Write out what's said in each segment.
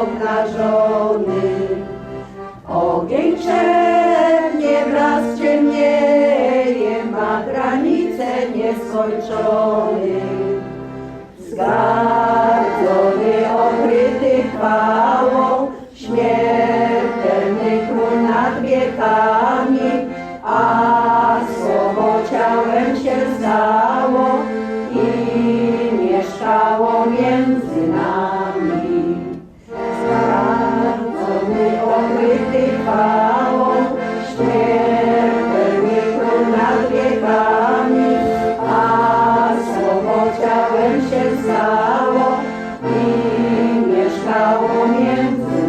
obnażony. Ogień czernie wraz ciemnieje, ma granice nieskończony. Zgardzony, wiekami, a słowo ciałem się stało i mieszkało między nami. Zgardzony, okryty chwałą, śmiertelny król nad wiekami, a słowo ciałem się stało i mieszkało między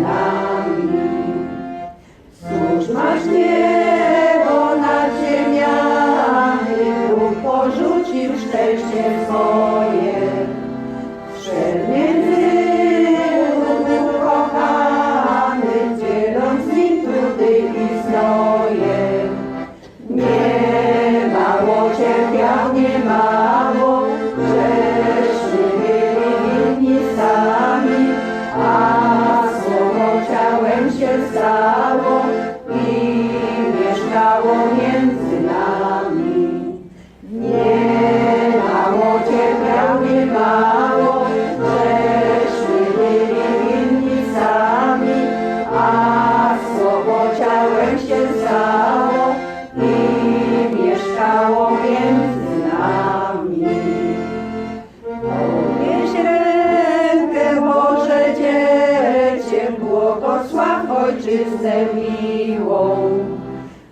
Ojczyznę miłą.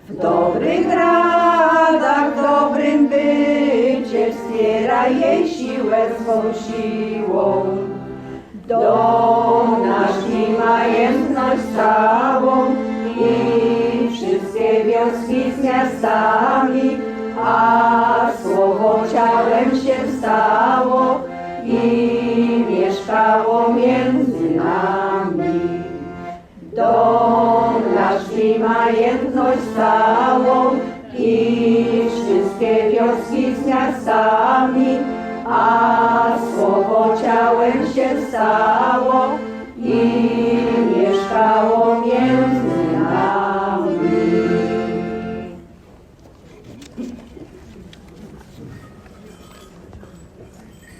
W dobrych radach, dobrym bycie, wspieraj jej siłę swą siłą. Dom nasz i majętność całą i wszystkie wioski z miastami, a słowo ciałem się stało i wszystkie wioski z miastami, a słowo ciałem się stało i